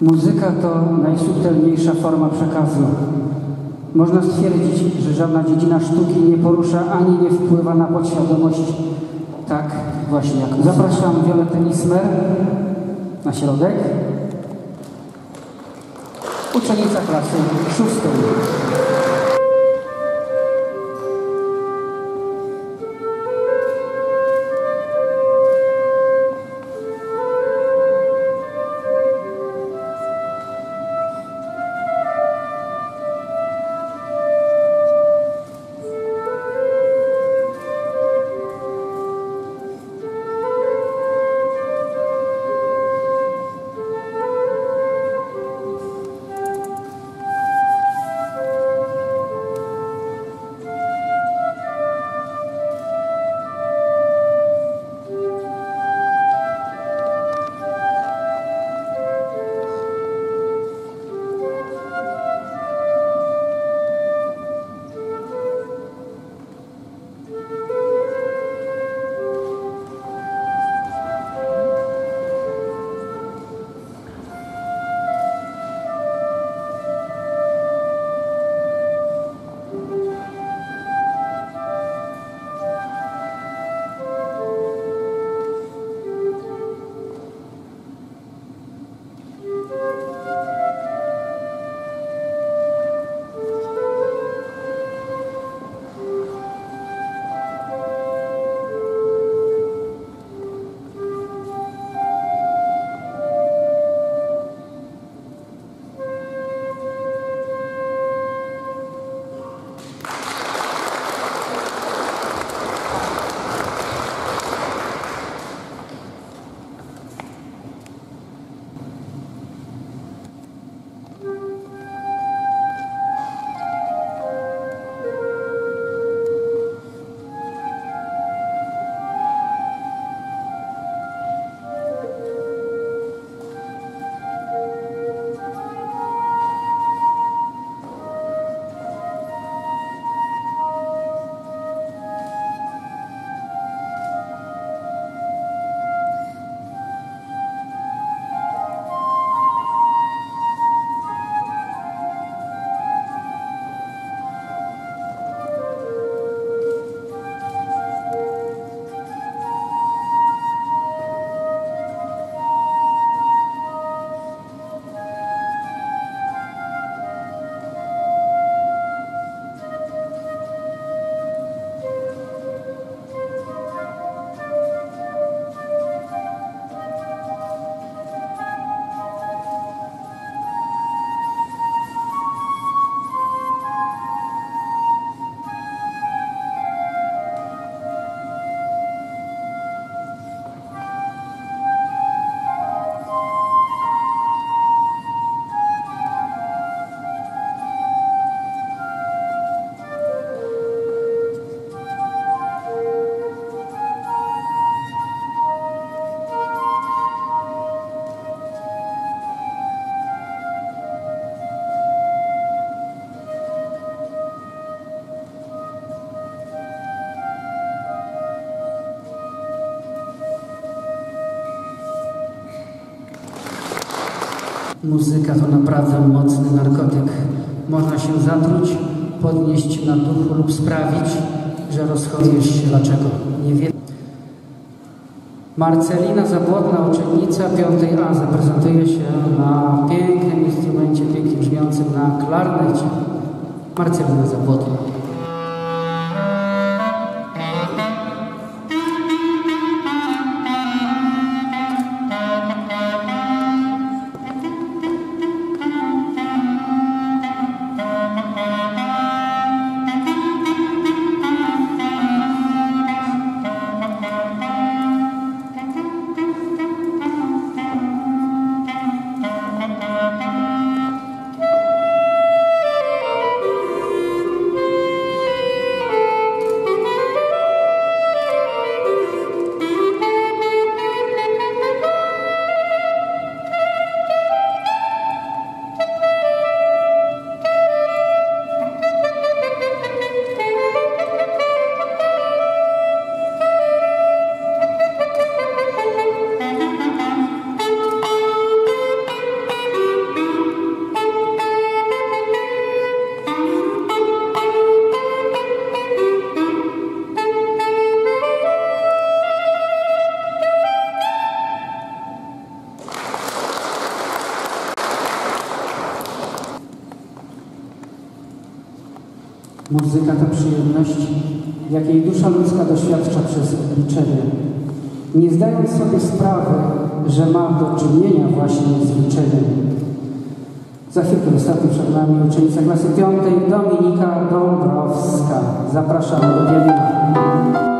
Muzyka to najsubtelniejsza forma przekazu. Można stwierdzić, że żadna dziedzina sztuki nie porusza ani nie wpływa na podświadomość tak właśnie jak Zapraszam Violetę Nismer na środek. Uczennica klasy szóstej. Muzyka to naprawdę mocny narkotyk. Można się zatruć, podnieść na duchu lub sprawić, że rozchodzisz się. Dlaczego? Nie wiem. Marcelina Zabłotna, uczennica 5A, zaprezentuje się na pięknym instrumencie, pięknie brzmiącym na klarnecie. Marcelina Zabłotna. Muzyka to przyjemność, jakiej dusza ludzka doświadcza przez liczenie, nie zdając sobie sprawy, że ma do czynienia właśnie z liczeniem. Za chwilkę wystąpi przed nami uczennica klasy piątej Dominika Dąbrowska. Zapraszamy do Bielina.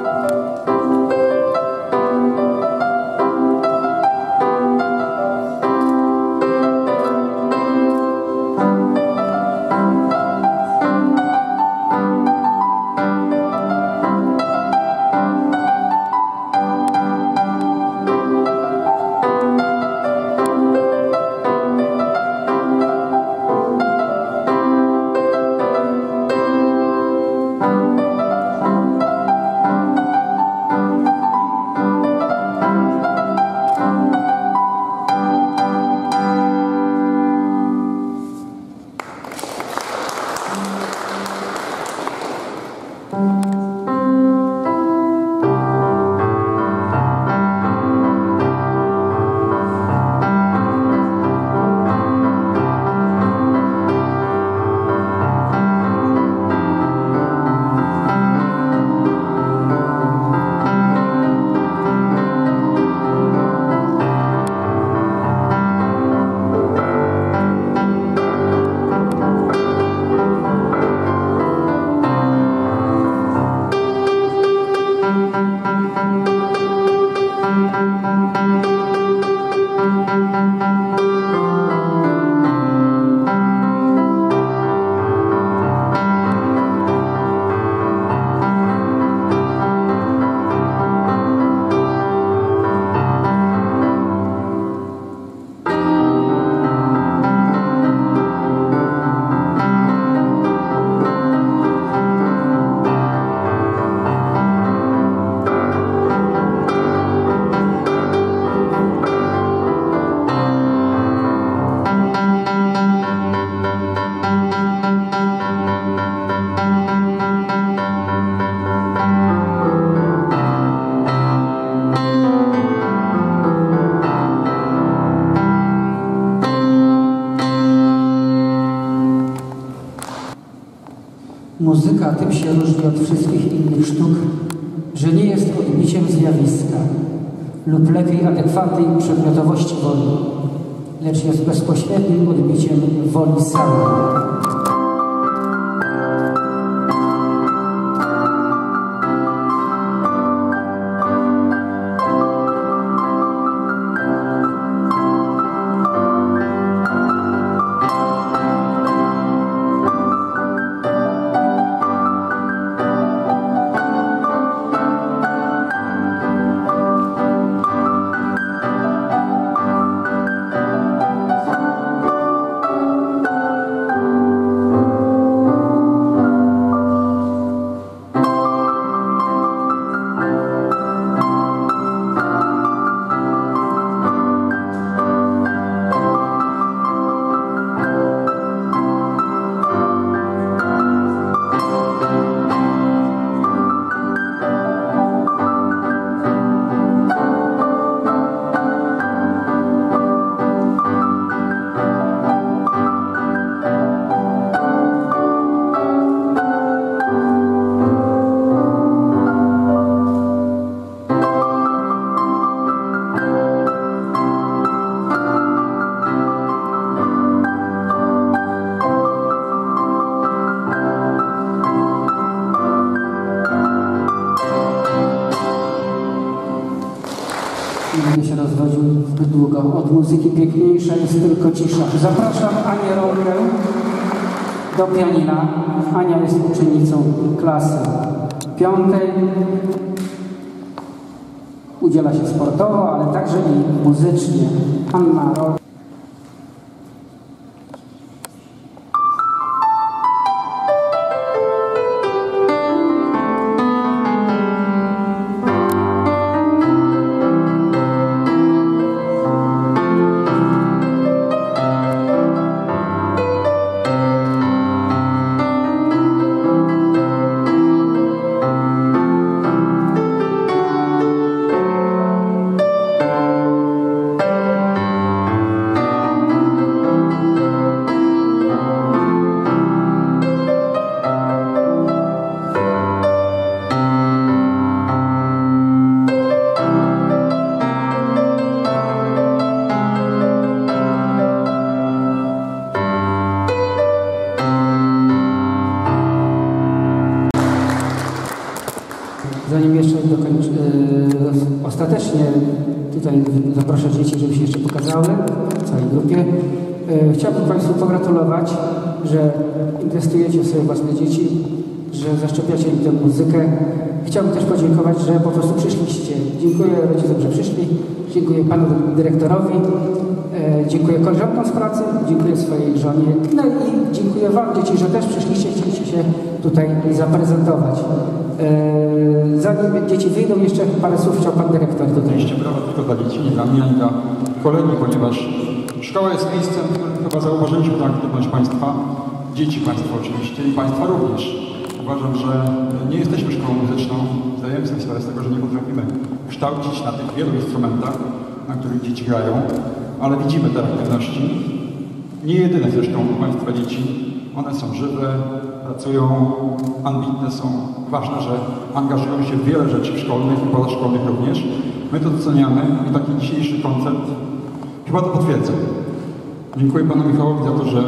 Muzyka tym się różni od wszystkich innych sztuk, że nie jest odbiciem zjawiska lub lepiej adekwatnej przedmiotowości woli, lecz jest bezpośrednim odbiciem woli samej. Muzyki piękniejsza jest tylko cisza. Zapraszam Anię Rolkę do pianina. Ania jest uczennicą klasy piątej. Udziela się sportowo, ale także i muzycznie. Anna zanim jeszcze dokończę, e, ostatecznie tutaj zaproszę dzieci, żeby się jeszcze pokazały w całej grupie. E, chciałbym Państwu pogratulować, że inwestujecie w swoje własne dzieci, że zaszczepiacie im tę muzykę. Chciałbym też podziękować, że po prostu przyszliście. Dziękuję rodzicom, że przyszli. Dziękuję Panu Dyrektorowi. E, Dziękuję koleżankom z pracy. Dziękuję swojej żonie. No i dziękuję Wam, dzieci, że też przyszliście, chcieliście się tutaj zaprezentować. E, Zanim dzieci wyjdą, jeszcze parę słów chciał Pan Dyrektor tutaj. Oczywiście brawa tylko dla dzieci, nie dla mnie, ani dla kolegów, ponieważ szkoła jest miejscem, w którym chyba zauważyliśmy tę aktywność Państwa, dzieci Państwa oczywiście i Państwa również. Uważam, że nie jesteśmy szkołą muzyczną, zdajemy sobie sprawę z tego, że nie potrafimy kształcić na tych wielu instrumentach, na których dzieci grają, ale widzimy te aktywności. Nie jedyne zresztą u Państwa dzieci. One są żywe, pracują, ambitne są. Ważne, że angażują się w wiele rzeczy szkolnych i pozaszkolnych również. My to doceniamy i taki dzisiejszy koncert chyba to potwierdza. Dziękuję Panu Michałowi za to, że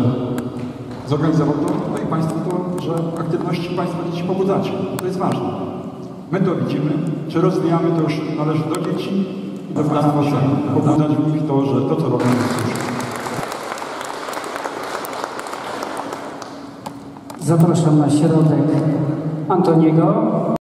zorganizował to, no i Państwu to, że aktywności Państwa dzieci pobudzacie. To jest ważne. My to widzimy. Czy rozwijamy, to już należy do dzieci i do Państwa samych. Pobudzać w to, że to, co robią, jest słuszne. Zapraszam na środek Antoniego.